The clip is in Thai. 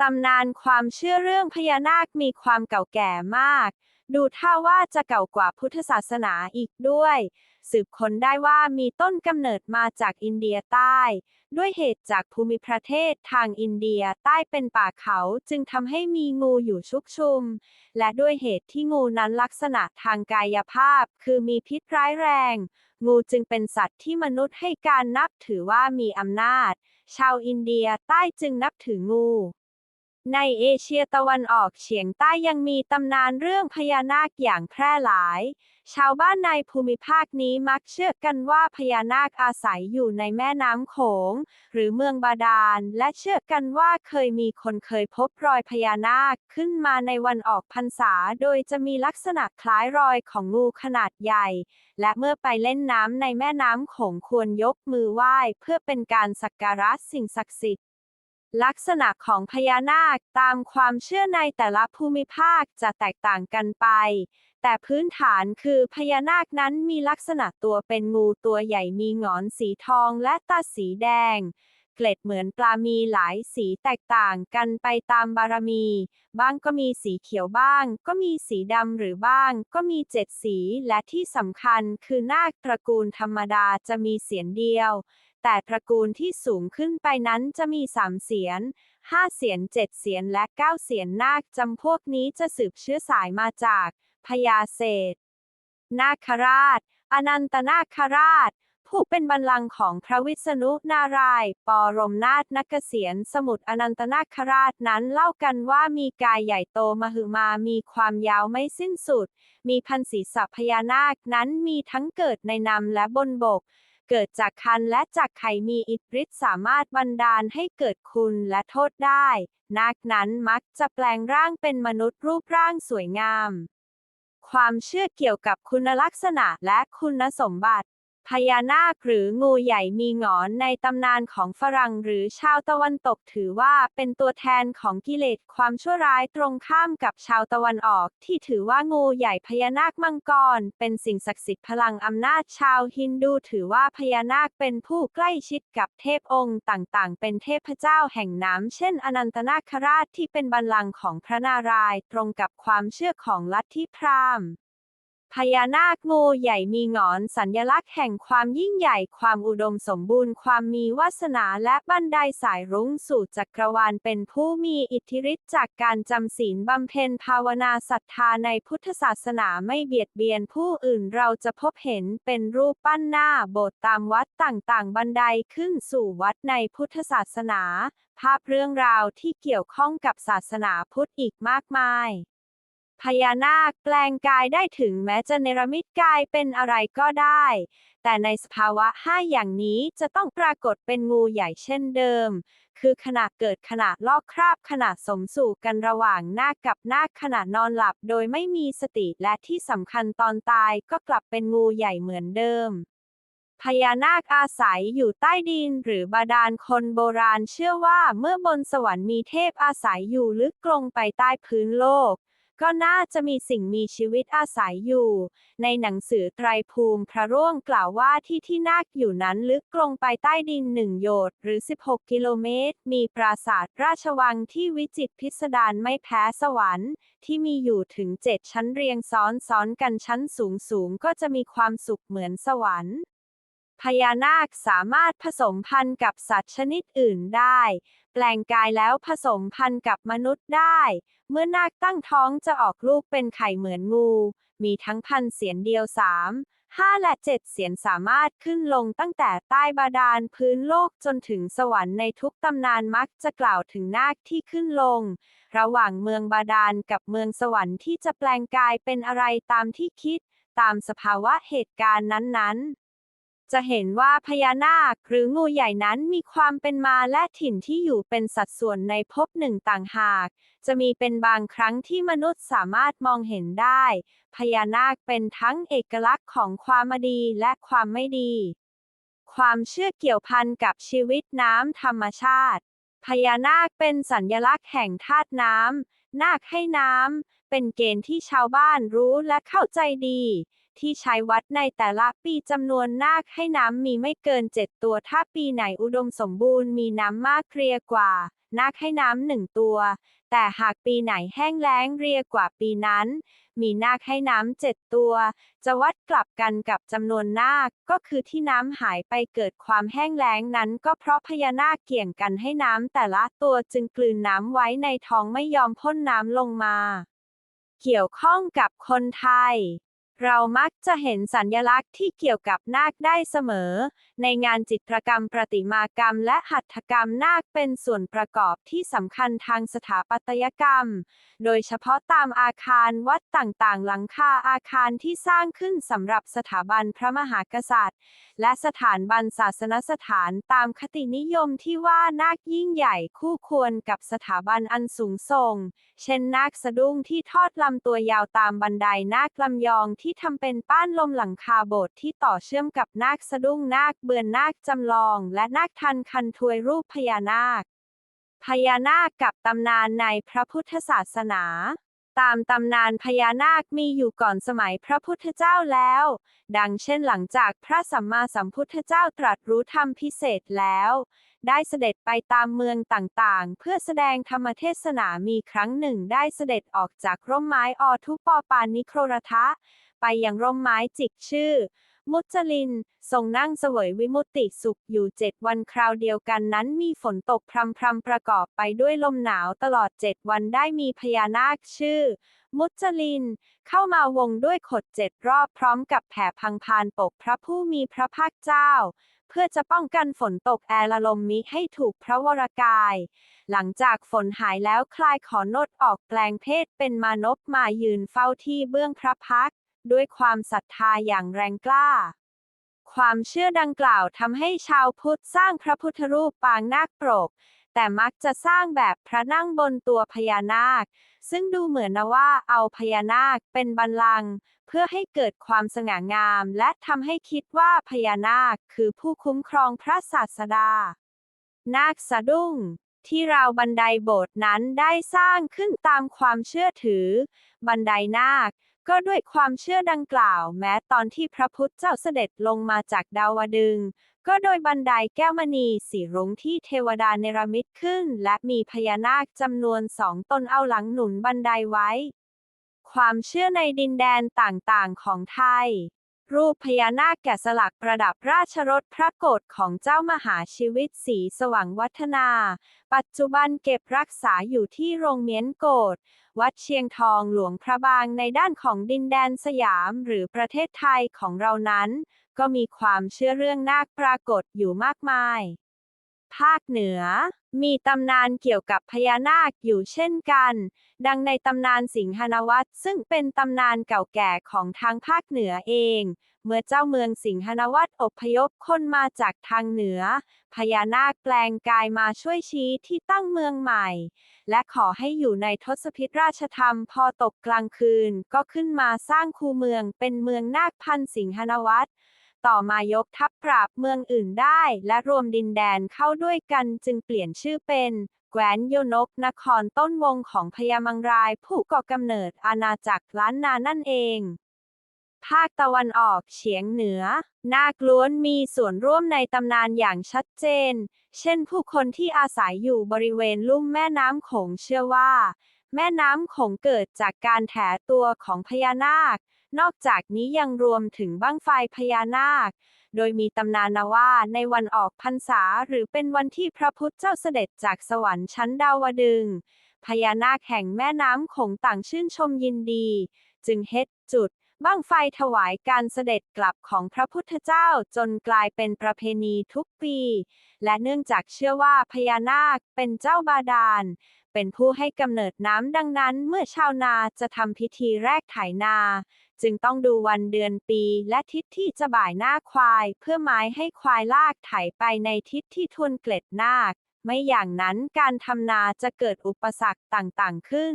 ตำนานความเชื่อเรื่องพญานาคมีความเก่าแก่มาก ดูท่าว่าจะเก่ากว่าพุทธศาสนาอีกด้วย สืบค้นได้ว่ามีต้นกำเนิดมาจากอินเดียใต้ ด้วยเหตุจากภูมิประเทศทางอินเดียใต้เป็นป่าเขาจึงทำให้มีงูอยู่ชุกชุม และด้วยเหตุที่งูนั้นลักษณะทางกายภาพ คือมีพิษร้ายแรง งูจึงเป็นสัตว์ที่มนุษย์ให้การนับถือว่ามีอำนาจ ชาวอินเดียใต้จึงนับถืองู ในเอเชียตะวันออกเฉียงใต้ยังมีตำนานเรื่องพญานาคอย่างแพร่หลาย ชาวบ้านในภูมิภาคนี้มักเชื่อกันว่าพญานาคอาศัยอยู่ในแม่น้ำโขง หรือเมืองบาดาล และเชื่อกันว่าเคยมีคนเคยพบรอยพญานาคขึ้นมาในวันออกพรรษา โดยจะมีลักษณะคล้ายรอยของงูขนาดใหญ่ และเมื่อไปเล่นน้ำในแม่น้ำโขงควรยกมือไหว้ เพื่อเป็นการสักการะสิ่งศักดิ์สิทธิ์ ลักษณะของพญานาคตามความเชื่อในแต่ละภูมิภาคจะแตกต่างกันไป แต่พื้นฐานคือพญานาคนั้นมีลักษณะตัวเป็นงูตัวใหญ่มีหงอนสีทองและตาสีแดง เกล็ดเหมือนปลามีหลายสีแตกต่างกันไปตามบารมี บ้างก็มีสีเขียวบ้าง ก็มีสีดำหรือบ้าง ก็มีเจ็ดสีและที่สำคัญคือนาคตระกูลธรรมดาจะมีเสียนเดียว แต่ตระกูลที่สูงขึ้นไปนั้นจะมีสามเสียนห้าเสียนเจ็ดเสียนและเก้าเสียนนาคจำพวกนี้จะสืบเชื้อสายมาจากพญาเศรษฐนาคราช อนันตนาคราช ผู้เป็นบัลลังก์ของพระวิษณุนารายปรมนาถนักเกษียนสมุทรอนันตนาคราชนั้นเล่ากันว่ามีกายใหญ่โตมหึมามีความยาวไม่สิ้นสุด มีพันศีรษะพญานาคนั้นมีทั้งเกิดในน้ำและบนบก เกิดจากคันและจากไข่มีอิทธิฤทธิ์สามารถบันดาลให้เกิดคุณและโทษได้ นักนั้นมักจะแปลงร่างเป็นมนุษย์รูปร่างสวยงาม ความเชื่อเกี่ยวกับคุณลักษณะและคุณสมบัติ พญานาคหรืองูใหญ่มีหงอนในตำนานของฝรั่งหรือชาวตะวันตกถือว่าเป็นตัวแทนของกิเลสความชั่วร้ายตรงข้ามกับชาวตะวันออก ที่ถือว่างูใหญ่พญานาคมังกร เป็นสิ่งศักดิ์สิทธิ์พลังอำนาจชาวฮินดูถือว่าพญานาคเป็นผู้ใกล้ชิดกับเทพองค์ต่างๆ เป็นเทพเจ้าแห่งน้ำเช่น อนันตนาคราชที่เป็นบัลลังก์ของพระนารายณ์ตรงกับความเชื่อของลัทธิพราหมณ์ พญานาคงูใหญ่มีหงอนสัญลักษณ์แห่งความยิ่งใหญ่ ความอุดมสมบูรณ์ ความมีวาสนาและบันไดสายรุ้งสู่จักรวาลเป็นผู้มีอิทธิฤทธิ์จากการจำศีลบำเพ็ญภาวนาศรัทธาในพุทธศาสนาไม่เบียดเบียนผู้อื่นเราจะพบเห็นเป็นรูปปั้นหน้าโบสถ์ตามวัดต่างๆ บันไดขึ้นสู่วัดในพุทธศาสนา ภาพเรื่องราวที่เกี่ยวข้องกับศาสนาพุทธอีกมากมาย พญานาคแปลงกายได้ถึงแม้จะเนรมิตกายเป็นอะไรก็ได้ แต่ในสภาวะห้าอย่างนี้จะต้องปรากฏเป็นงูใหญ่เช่นเดิม คือขณะเกิดขณะลอกคราบขณะสมสู่กันระหว่างนาคกับนาคขณะนอนหลับโดยไม่มีสติและที่สำคัญตอนตายก็กลับเป็นงูใหญ่เหมือนเดิมพญานาคอาศัยอยู่ใต้ดินหรือบาดาลคนโบราณเชื่อว่าเมื่อบนสวรรค์มีเทพอาศัยอยู่ลึกลงไปใต้พื้นโลก ก็น่าจะมีสิ่งมีชีวิตอาศัยอยู่ ในหนังสือไตรภูมิพระร่วงกล่าวว่าที่ที่นาคอยู่นั้นลึกลงไปใต้ดินหนึ่งโยชน์หรือ 16 กิโลเมตร มีปราสาทราชวังที่วิจิตรพิสดารไม่แพ้สวรรค์ ที่มีอยู่ถึงเจ็ดชั้นเรียงซ้อนซ้อนกันชั้นสูงสูงก็จะมีความสุขเหมือนสวรรค์ พญานาคสามารถผสมพันธุ์กับสัตว์ชนิดอื่นได้ แปลงกายแล้วผสมพันธุ์กับมนุษย์ได้ เมื่อนาคตั้งท้องจะออกลูกเป็นไข่เหมือนงู มีทั้งพันเสียนเดียวสามห้าและเจ็ดเสียนสามารถขึ้นลงตั้งแต่ใต้บาดาลพื้นโลกจนถึงสวรรค์ในทุกตำนานมักจะกล่าวถึงนาคที่ขึ้นลง ระหว่างเมืองบาดาลกับเมืองสวรรค์ที่จะแปลงกายเป็นอะไรตามที่คิด ตามสภาวะเหตุการณ์นั้นๆ จะเห็นว่าพญานาคหรืองูใหญ่นั้นมีความเป็นมาและถิ่นที่อยู่เป็นสัดส่วนในภพหนึ่งต่างหาก จะมีเป็นบางครั้งที่มนุษย์สามารถมองเห็นได้ พญานาคเป็นทั้งเอกลักษณ์ของความดีและความไม่ดี ความเชื่อเกี่ยวพันกับชีวิตน้ำธรรมชาติ พญานาคเป็นสัญลักษณ์แห่งธาตุน้ำนาคให้น้ำเป็นเกณฑ์ที่ชาวบ้านรู้และเข้าใจดี ที่ใช้วัดในแต่ละปีจำนวนนาคให้น้ำมีไม่เกินเจ็ดตัว ถ้าปีไหนอุดมสมบูรณ์มีน้ำมากเรียกว่า นาคให้น้ำหนึ่งตัว แต่หากปีไหนแห้งแล้งเรียกว่าปีนั้น มีนาคให้น้ำเจ็ดตัว จะวัดกลับกันกับจำนวนนาค ก็คือที่น้ำหายไปเกิดความแห้งแล้งนั้น ก็เพราะพญานาคเกี่ยงกันให้น้ำแต่ละตัวจึงกลืนน้ำไว้ในท้องไม่ยอมพ่นน้ำลงมา เกี่ยวข้องกับคนไทย เรามักจะเห็นสัญลักษณ์ที่เกี่ยวกับนาคได้เสมอ ในงานจิตรกรรมประติมากรรมและหัตถกรรมนาคเป็นส่วนประกอบที่สำคัญทางสถาปัตยกรรม โดยเฉพาะตามอาคารวัดต่างๆ หลังคาอาคารที่สร้างขึ้นสำหรับสถาบันพระมหากษัตริย์ และสถานบันศาสนสถานตามคตินิยมที่ว่านาคยิ่งใหญ่คู่ควรกับสถาบันอันสูงส่ง เช่นนาคสะดุ้งที่ทอดลำตัวยาวตามบันไดนาคลำยองที่ทำเป็นป้านลมหลังคาโบสถ์ที่ต่อเชื่อมกับนาคสะดุ้งนาคเบือนนาคจำลอง และนาคทันคันทวยรูปพญานาค พญานาคกับตำนานในพระพุทธศาสนา ตามตำนานพญานาคมีอยู่ก่อนสมัยพระพุทธเจ้าแล้ว ดังเช่นหลังจากพระสัมมาสัมพุทธเจ้าตรัสรู้ธรรมพิเศษแล้ว ได้เสด็จไปตามเมืองต่างๆ เพื่อแสดงธรรมเทศนามีครั้งหนึ่งได้เสด็จออกจากร่มไม้อทุปปานิโครทะ ไปยังร่มไม้จิกชื่อ มุจลิน ทรงนั่งเสวยวิมุตติสุขอยู่เจ็ดวันคราวเดียวกันนั้นมีฝนตกพรำพรำประกอบไปด้วยลมหนาวตลอดเจ็ดวันได้มีพญานาคชื่อ มุจลิน เข้ามาวงด้วยขดเจ็ดรอบพร้อมกับแผ่พังพานปกพระผู้มีพระภาคเจ้าเพื่อจะป้องกันฝนตกแอลลมมิให้ถูกพระวรากาย หลังจากฝนหายแล้วคลายขอนดออกแปลงเพศเป็นมานพมายืนเฝ้าที่เบื้องพระพัก ด้วยความศรัทธาอย่างแรงกล้า ความเชื่อดังกล่าวทำให้ชาวพุทธสร้างพระพุทธรูปปางนาคปรก แต่มักจะสร้างแบบพระนั่งบนตัวพญานาค ซึ่งดูเหมือนนะว่าเอาพญานาคเป็นบัลลังก์เพื่อให้เกิดความสง่างาม และทำให้คิดว่าพญานาคคือผู้คุ้มครองพระศาสดา นาคสะดุ้งที่ราวบันไดโบสถ์นั้นได้สร้างขึ้นตามความเชื่อถือ บันไดนาค ก็ด้วยความเชื่อดังกล่าว แม้ตอนที่พระพุทธเจ้าเสด็จลงมาจากดาวดึง ก็โดยบันไดแก้วมณีสีรุ้งที่เทวดาเนรมิตขึ้น และมีพญานาคจำนวนสองตนเอาหลังหนุนบันไดไว้ ความเชื่อในดินแดนต่างๆของไทย รูปพญานาคแกะสลักประดับราชรถพระโกศของเจ้ามหาชีวิตสีสว่างวัฒนา ปัจจุบันเก็บรักษาอยู่ที่โรงเมียนโกศวัดเชียงทองหลวงพระบางในด้านของดินแดนสยามหรือประเทศไทยของเรานั้น ก็มีความเชื่อเรื่องนาคปรากฏอยู่มากมาย ภาคเหนือ มีตำนานเกี่ยวกับพญานาคอยู่เช่นกัน ดังในตำนานสิงหนวัตรซึ่งเป็นตำนานเก่าแก่ของทางภาคเหนือเอง เมื่อเจ้าเมืองสิงหนวัตรอพยพคนมาจากทางเหนือ พญานาคแปลงกายมาช่วยชี้ที่ตั้งเมืองใหม่ และขอให้อยู่ในทศพิธราชธรรมพอตกกลางคืน ก็ขึ้นมาสร้างคูเมืองเป็นเมืองนาคพันสิงหนวัตร ต่อมายกทัพปราบเมืองอื่นได้ และรวมดินแดนเข้าด้วยกันจึงเปลี่ยนชื่อเป็นแคว้นโยนกนครต้นวงของพญามังรายผู้ก่อกำเนิดอาณาจักรล้านนานั่นเอง ภาคตะวันออกเฉียงเหนือ นาคล้วนมีส่วนร่วมในตำนานอย่างชัดเจน เช่นผู้คนที่อาศัยอยู่บริเวณลุ่มแม่น้ำโขงเชื่อว่า แม่น้ำโขงเกิดจากการแถตัวของพญานาค นอกจากนี้ยังรวมถึงบั้งไฟพญานาค โดยมีตำนานว่าในวันออกพรรษาหรือเป็นวันที่พระพุทธเจ้าเสด็จจากสวรรค์ชั้นดาวดึงพญานาคแห่งแม่น้ำโขงต่างชื่นชมยินดี จึงเฮ็ดจุดบั้งไฟถวายการเสด็จกลับของพระพุทธเจ้าจนกลายเป็นประเพณีทุกปี และเนื่องจากเชื่อว่าพญานาคเป็นเจ้าบาดาล เป็นผู้ให้กำเนิดน้ำดังนั้น เมื่อชาวนาจะทำพิธีแรกไถนา จึงต้องดูวันเดือนปีและทิศที่จะบ่ายหน้าควาย เพื่อหมายให้ควายลากไถไปในทิศที่ทุนเกล็ดนาค ไม่อย่างนั้นการทำนาจะเกิดอุปสรรคต่างๆขึ้น